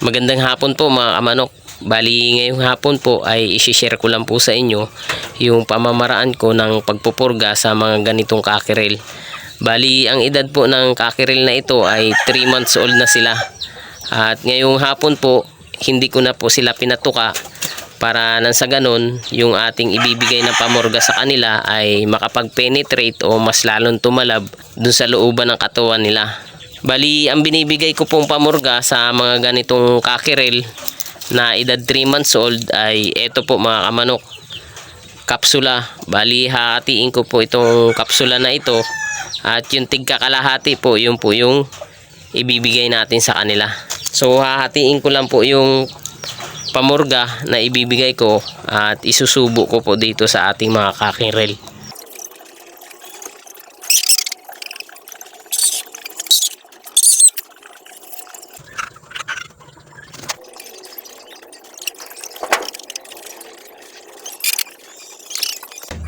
Magandang hapon po mga kamanok. Bali ngayong hapon po ay isi-share ko lang po sa inyo yung pamamaraan ko ng pagpupurga sa mga ganitong kakirel. Bali ang edad po ng kakirel na ito ay 3 months old na sila. At ngayong hapon po hindi ko na po sila pinatuka para nang sa ganun yung ating ibibigay na pamurga sa kanila ay makapag-penetrate o mas lalong tumalab dun sa looban ng katawan nila. Bali, ang binibigay ko pong pamurga sa mga ganitong kakirel na edad 3 months old ay eto po mga kamanok. Kapsula. Bali, hahatiin ko po itong kapsula na ito at yung tigkakalahati po, yun po yung ibibigay natin sa kanila. So, hahatiin ko lang po yung pamurga na ibibigay ko at isusubo ko po dito sa ating mga kakirel.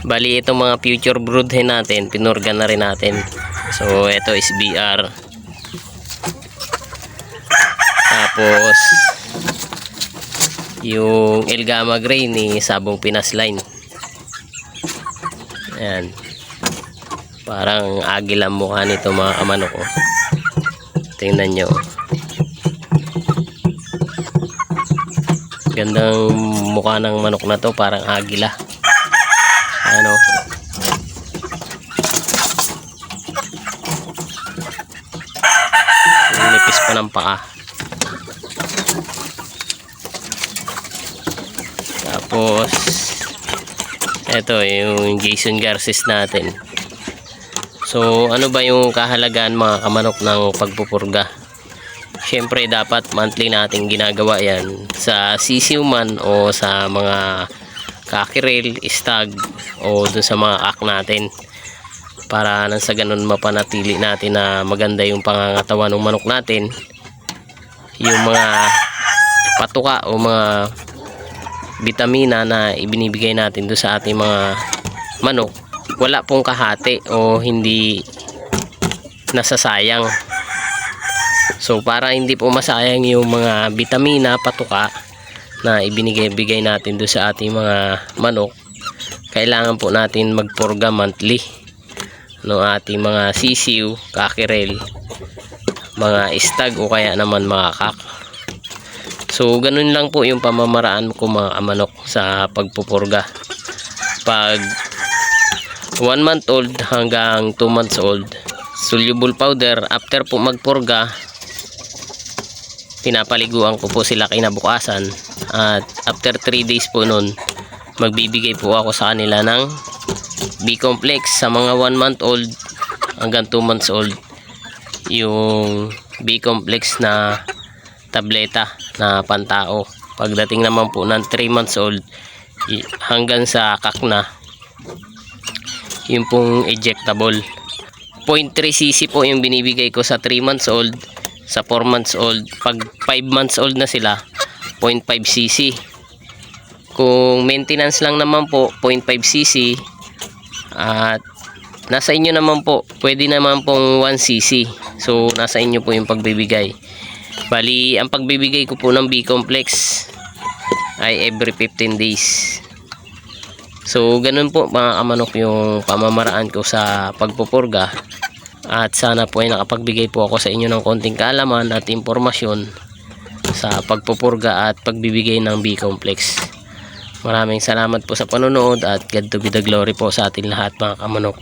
Bali itong mga future brood hen natin, pinurga na rin natin. So ito is BR. Tapos yung El Gamma Gray ni Sabong Pinas Line. Ayan. Parang agil mukha nito mga kamanok. Oh. Tingnan nyo. Gandang mukha ng manok na to, parang agila. Ano? Ang nipis pa ng paa. Tapos, eto yung Jason Garces natin. So, ano ba yung kahalagaan mga kamanok ng pagpupurga? Siyempre, dapat monthly nating ginagawa yan sa sisiw man o sa mga kakirel, stag o dun sa mga ak natin. Para nang sa ganun mapanatili natin na maganda yung pangangatawan ng manok natin. Yung mga patuka o mga vitamina na ibinibigay natin do sa ating mga manok wala pong kahati o hindi nasasayang. So para hindi po masayang yung mga vitamina patuka na ibinigay-bigay natin do sa ating mga manok kailangan po natin magpurga monthly ng ating mga sisiw, kakirel mga istag o kaya naman mga kak. So ganun lang po yung pamamaraan ko mga amanok sa pagpupurga. Pag 1 month old hanggang 2 months old soluble powder. After po magpurga pinapaliguan ko po sila kinabukasan at after 3 days po nun magbibigay po ako sa kanila ng B-complex sa mga 1 month old hanggang 2 months old. Yung B-complex na tableta na pantao. Pagdating naman po ng 3 months old hanggang sa kakna yung pong ejectable. 0.3 cc po yung binibigay ko sa 3 months old sa 4 months old pag 5 months old na sila 0.5 cc. Kung maintenance lang naman po 0.5 cc. At nasa inyo naman po pwede naman pong 1 cc. So nasa inyo po yung pagbibigay. Bali ang pagbibigay ko po ng B-complex ay every 15 days. So ganun po mga kamanok yung pamamaraan ko sa pagpupurga at sana po ay nakapagbigay po ako sa inyo ng konting kaalaman at impormasyon sa pagpupurga at pagbibigay ng B-complex Maraming salamat po sa panonood at God to be the glory po sa ating lahat mga kamanok.